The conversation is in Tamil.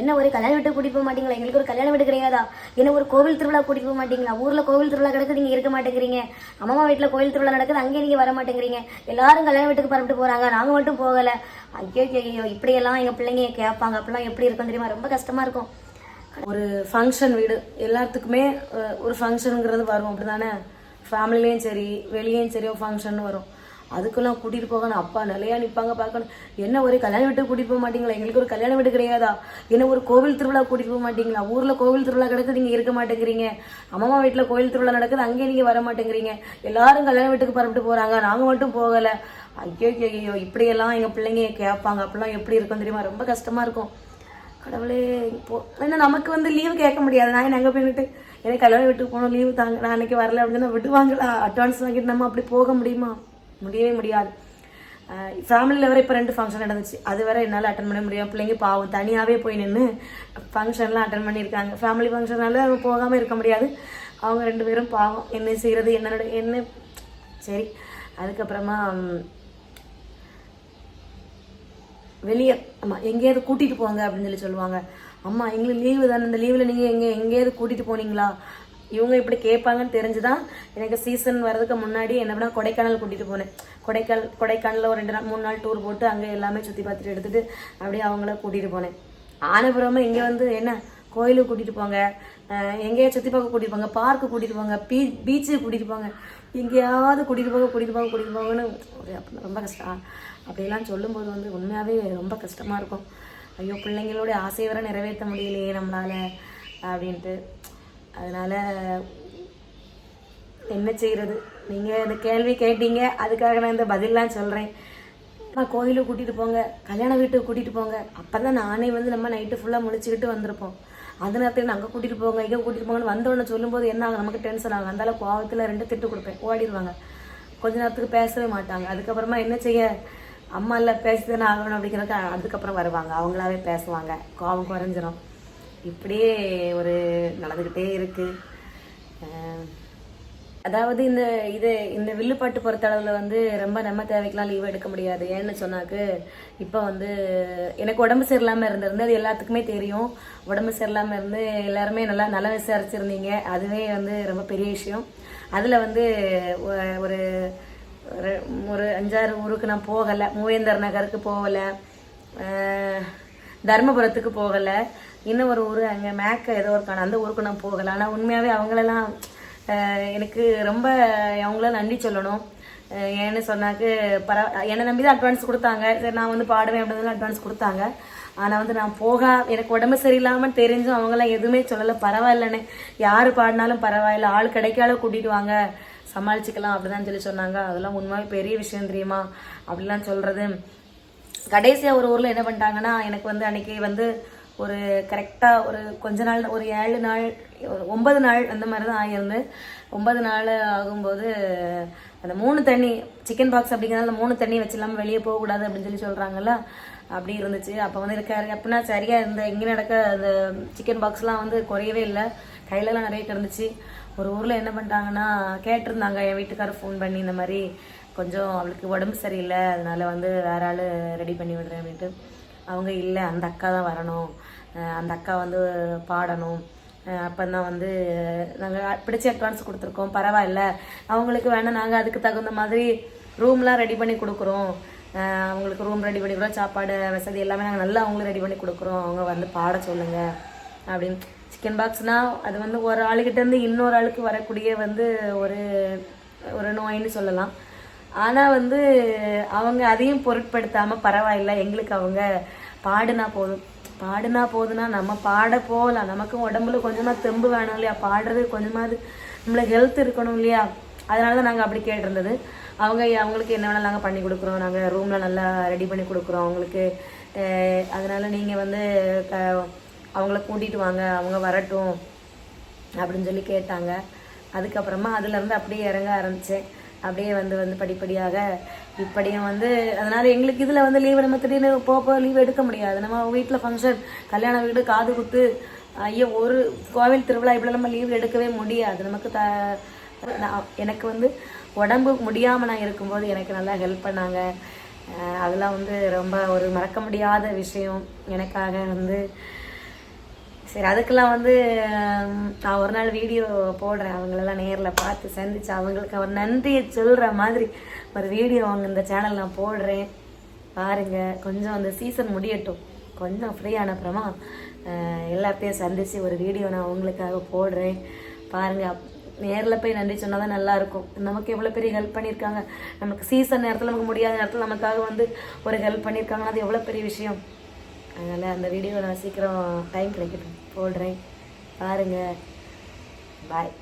என்ன ஒரு கல்யாண வீட்டுக்கு கூட்டிட்டு போக மாட்டீங்களா? எங்களுக்கு ஒரு கல்யாண வீடு கிடையாதா? என்ன ஒரு கோவில் திருவிழா கூட்டிட்டு போக மாட்டீங்களா? ஊர்ல கோவில் திருவிழா கிடக்கு நீங்க இருக்க மாட்டேங்கிறீங்க. அம்மா வீட்டுல கோவில் திருவிழா நடக்குது அங்கே நீங்க வர மாட்டேங்கிறீங்க. எல்லாரும் கல்யாண வீட்டுக்கு பரப்பிட்டு போறாங்க. நாங்க மட்டும் போகல. ஐயோ ஐயோ இப்படியெல்லாம் எங்க பிள்ளைங்க கேட்பாங்க. அப்படிலாம் எப்படி இருக்கும் தெரியுமா? ரொம்ப கஷ்டமா இருக்கும். ஒரு ஃபங்க்ஷன் வீடு. எல்லாத்துக்குமே ஒரு ஃபங்க்ஷனுங்கிறது வரும். அப்படிதானே ஃபேமிலிலையும் சரி வெளியேயும் சரி ஒரு ஃபங்க்ஷன் வரும். அதுக்கெல்லாம் கூட்டிட்டு போகணும். அப்பா நிலையா நிப்பாங்க பார்க்கணும். என்ன ஒரு கல்யாண வீட்டுக்கு கூட்டிட்டு போக மாட்டீங்களா? எங்களுக்கு ஒரு கல்யாண வீடு கிடையாதா? என்ன ஒரு கோவில் திருவிழா கூட்டிட்டு போக மாட்டீங்களா? ஊர்ல கோவில் திருவிழா கிடக்கு நீங்க இருக்க மாட்டேங்கிறீங்க. அம்மா வீட்டுல கோவில் திருவிழா நடக்குது அங்கேயே நீங்க வர மாட்டேங்கிறீங்க. எல்லாரும் கல்யாண வீட்டுக்கு பரப்பிட்டு போறாங்க. நாங்க மட்டும் போகல. ஐயோ ஐயோ இப்படியெல்லாம் எங்க பிள்ளைங்க கேட்பாங்க. அப்படிலாம் எப்படி இருக்கும் தெரியுமா? ரொம்ப கஷ்டமா இருக்கும். கடவுளே இப்போ ஏன்னா நமக்கு வந்து லீவு கேட்க முடியாது. நான் அங்கே போயிட்டு எனக்கு கல்யாணம் வீட்டுக்கு போகணும் லீவு தாங்க. நான் அன்னைக்கு வரல அப்படின்னு விடுவாங்களா? அட்வான்ஸ் வாங்கிட்டு நம்ம அப்படி போக முடியுமா? முடியவே முடியாது. ஃபேமிலியில் வர இப்போ ரெண்டு ஃபங்க்ஷன் நடந்துச்சு. அது வரை என்னால் அட்டன் பண்ண முடியும் பிள்ளைங்க பாவம் தனியாகவே போய் நின்று ஃபங்க்ஷன்லாம் அட்டன் பண்ணியிருக்காங்க. ஃபேமிலி ஃபங்க்ஷனால அவங்க போகாமல் இருக்க முடியாது. அவங்க ரெண்டு பேரும் பாவம். என்ன செய்கிறது என்னோட என்ன சரி. அதுக்கப்புறமா வெளியே அம்மா எங்கேயாவது கூட்டிகிட்டு போங்க அப்படின்னு சொல்லி சொல்லுவாங்க. அம்மா எங்களுக்கு லீவு தானே. இந்த லீவில் நீங்கள் எங்கே எங்கேயாவது கூட்டிகிட்டு போனீங்களா? இவங்க இப்படி கேட்பாங்கன்னு தெரிஞ்சுதான் எனக்கு சீசன் வர்றதுக்கு முன்னாடி என்ன பண்ணால் கொடைக்கானல் கூட்டிட்டு போனேன். கொடைக்கானல் கொடைக்கானலில் ஒரு ரெண்டு நாள் மூணு நாள் டூர் போட்டு அங்கே எல்லாமே சுற்றி பார்த்துட்டு எடுத்துட்டு அப்படியே அவங்கள கூட்டிட்டு போனேன். ஆனபுரமா இங்கே வந்து என்ன கோயிலுக்கு கூட்டிட்டு போங்க. எங்கேயா சுற்றி பார்க்க கூட்டிட்டு போங்க. பார்க்கு கூட்டிட்டு போங்க. பீ பீச்சுக்கு கூட்டிட்டு போங்க. எங்கேயாவது கூட்டிட்டு போக கூட்டிட்டு போக கூட்டிட்டு போங்கன்னு ஒரு ரொம்ப கஷ்டம். அப்படியெல்லாம் சொல்லும்போது வந்து உண்மையாகவே ரொம்ப கஷ்டமாக இருக்கும். ஐயோ பிள்ளைங்களோட ஆசை வர நிறைவேற்ற முடியலையே நம்மளால அப்படின்ட்டு. அதனால் என்ன செய்கிறது நீங்கள் இந்த கேள்வி கேட்டீங்க அதுக்காக நான் இந்த பதில்லாம் சொல்கிறேன் நான் கோயிலுக்கு கூட்டிகிட்டு போங்க கல்யாண வீட்டுக்கு கூட்டிகிட்டு போங்க. அப்போ தான் நானே வந்து நம்ம நைட்டு ஃபுல்லாக முழிச்சுக்கிட்டு வந்திருப்போம். அந்த நேரத்தில் அங்கே கூட்டிகிட்டு போங்க இங்கே கூட்டிகிட்டு போங்கன்னு வந்தோடனே சொல்லும்போது என்ன ஆகும்? நமக்கு டென்ஷன் ஆகும். அந்தால கோவத்தில் ரெண்டு திட்டு கொடுப்பேன். ஓடிடுவாங்க. கொஞ்ச நேரத்துக்கு பேசவே மாட்டாங்க. அதுக்கப்புறமா என்ன செய்ய? அம்மா இல்லை பேசிதானே ஆகணும் அப்படிங்கிறக்க அதுக்கப்புறம் வருவாங்க. அவங்களாவே பேசுவாங்க. கோவம் குறைஞ்சிரும். இப்படியே ஒரு நடந்துக்கிட்டே இருக்கு. அதாவது இந்த இது இந்த வில்லுப்பாட்டு பொறுத்தளவில் வந்து ரொம்ப நம்ம தேவைக்கெலாம் லீவ் எடுக்க முடியாது. ஏன்னு சொன்னாக்கு இப்போ வந்து எனக்கு உடம்பு சரியில்லாமல் இருந்திருந்து அது எல்லாத்துக்குமே தெரியும். உடம்பு சரியில்லாமல் இருந்து எல்லாருமே நல்லா நல்லா விசாரிச்சிருந்தீங்க. அதுவே வந்து ரொம்ப பெரிய விஷயம். அதில் வந்து ஒரு ஒரு- அஞ்சாறு ஊருக்கு நான் போகலை. மூவேந்தர் நகருக்கு போகலை. தர்மபுரத்துக்கு போகலை. இன்னும் ஒரு ஊர் அங்கே மேக்க ஏதோ இருக்கான அந்த ஊருக்கு நான் போகலை. ஆனால் உண்மையாகவே அவங்களெல்லாம் எனக்கு ரொம்ப அவங்கள நன்றி சொல்லணும். ஏன்னு சொன்னாக்கு பர என்னை நம்பி தான் அட்வான்ஸ் கொடுத்தாங்க. சரி நான் வந்து பாடுவேன் அப்படின்னு அட்வான்ஸ் கொடுத்தாங்க. ஆனால் வந்து நான் போக எனக்கு உடம்பு சரியில்லாமல் தெரிஞ்சும் அவங்களாம் எதுவுமே சொல்லலை. பரவாயில்லன்னு யார் பாடினாலும் பரவாயில்ல. ஆள் கிடைக்காத கூட்டிட்டு வாங்க. சமாளிச்சுக்கலாம் அப்படிதான் சொல்லி சொன்னாங்க. அதெல்லாம் உண்மையாக பெரிய விஷயம் தெரியுமா? அப்படிலாம் சொல்கிறது கடைசியாக ஒரு ஊரில் என்ன பண்ணிட்டாங்கன்னா எனக்கு வந்து அன்றைக்கி வந்து ஒரு கரெக்டாக ஒரு கொஞ்ச நாள் ஒரு ஏழு நாள் ஒரு ஒன்பது நாள் அந்த மாதிரி தான் ஆகியிருந்து ஒன்பது நாள் ஆகும்போது அந்த மூணு தண்ணி சிக்கன் பாக்ஸ் அப்படிங்கிறதால அந்த மூணு தண்ணி வச்சிடலாம வெளியே போகக்கூடாது அப்படின்னு சொல்லி சொல்கிறாங்கல்ல அப்படி இருந்துச்சு. அப்போ வந்து இருக்காரு அப்படின்னா சரியாக இருந்த இங்கே நடக்க அந்த சிக்கன் பாக்ஸ்லாம் வந்து குறையவே இல்லை. கையிலலாம் நிறைய கிடந்துச்சு. ஒரு ஊரில் என்ன பண்ணிட்டாங்கன்னா கேட்டிருந்தாங்க என் வீட்டுக்காரர் ஃபோன் பண்ணி இந்த மாதிரி. கொஞ்சம் அவளுக்கு உடம்பு சரியில்லை அதனால் வந்து வேற ஆள் ரெடி பண்ணி விடுறேன் அப்படின்ட்டு. அவங்க இல்லை அந்த அக்கா தான் வரணும். அந்த அக்கா வந்து பாடணும். அப்போ தான் வந்து நாங்கள் பிடிச்ச அட்வான்ஸ் கொடுத்துருக்கோம். பரவாயில்ல. அவங்களுக்கு வேணால் நாங்கள் அதுக்கு தகுந்த மாதிரி ரூம்லாம் ரெடி பண்ணி கொடுக்குறோம். அவங்களுக்கு ரூம் ரெடி பண்ணி கொடுக்குறோம். சாப்பாடு வசதி எல்லாமே நாங்கள் நல்லா அவங்களுக்கு ரெடி பண்ணி கொடுக்குறோம். அவங்க வந்து பாட சொல்லுங்கள் அப்படின்னு. சிக்கன் பாக்ஸ்னால் அது வந்து ஒரு ஆளுகிட்டேருந்து இன்னொரு ஆளுக்கு வரக்கூடிய வந்து ஒரு ஒரு நோயின்னு சொல்லலாம். ஆனால் வந்து அவங்க அதையும் பொருட்படுத்தாமல் பரவாயில்ல எங்களுக்கு அவங்க பாடுனா போதும். பாடுனா போதுன்னா நம்ம பாட போகலாம். நமக்கும் உடம்புல கொஞ்சமாக தெம்பு வேணும் இல்லையா? பாடுறது கொஞ்சமாவது நம்மளுக்கு ஹெல்த் இருக்கணும் இல்லையா? அதனால தான் நாங்கள் அப்படி கேட்டிருந்தது. அவங்க அவங்களுக்கு என்ன வேணாலும் நாங்கள் பண்ணி கொடுக்குறோம். நாங்கள் ரூமில் நல்லா ரெடி பண்ணி கொடுக்குறோம். அவங்களுக்கு அதனால் நீங்கள் வந்து க- அவங்கள கூட்டிகிட்டு வாங்க. அவங்க வரட்டும் அப்படின்னு சொல்லி கேட்டாங்க. அதுக்கப்புறமா அதுலேருந்து அப்படியே இறங்க ஆரம்பித்தேன் அப்படியே வந்து வந்து படிப்படியாக இப்படியும் வந்து அதனால எங்களுக்கு இதில் வந்து லீவு நம்ம திடீர்னு போக போக லீவ் எடுக்க முடியாது. நம்ம வீட்டில் ஃபங்க்ஷன் கல்யாண வீடு காது குத்து ஐயோ ஒரு கோவில் திருவிழா இப்படி நம்ம லீவ் எடுக்கவே முடியாது. நமக்கு த நான் எனக்கு வந்து உடம்பு முடியாமல் நான் இருக்கும்போது எனக்கு நல்லா ஹெல்ப் பண்ணாங்க. அதெல்லாம் வந்து ரொம்ப ஒரு மறக்க முடியாத விஷயம். எனக்காக வந்து சரி அதுக்கெல்லாம் வந்து நான் ஒரு நாள் வீடியோ போடுறேன். அவங்களெல்லாம் நேரில் பார்த்து சந்திச்சு அவங்களுக்கு அவர் நன்றியை சொல்கிற மாதிரி ஒரு வீடியோ அவங்க இந்த சேனல் நான் போடுறேன். பாருங்க கொஞ்சம் அந்த சீசன் முடியட்டும். கொஞ்சம் ஃப்ரீ அப்புறமா எல்லாத்தையும் சந்தித்து ஒரு வீடியோ நான் உங்களுக்காக போடுறேன். பாருங்கள் நேரில் போய் நன்றி சொன்னால் தான் நல்லா இருக்கும் நமக்கு எவ்வளோ பெரிய ஹெல்ப் பண்ணியிருக்காங்க. நமக்கு சீசன் நேரத்தில் நமக்கு முடியாத நேரத்தில் நமக்காக வந்து ஒரு ஹெல்ப் பண்ணியிருக்காங்கன்னா அது எவ்வளோ பெரிய விஷயம். அதனால் அந்த வீடியோ நான் சீக்கிரம் டைம் கிடைக்கட்டும். போடுறேன். பாருங்கள் பாய்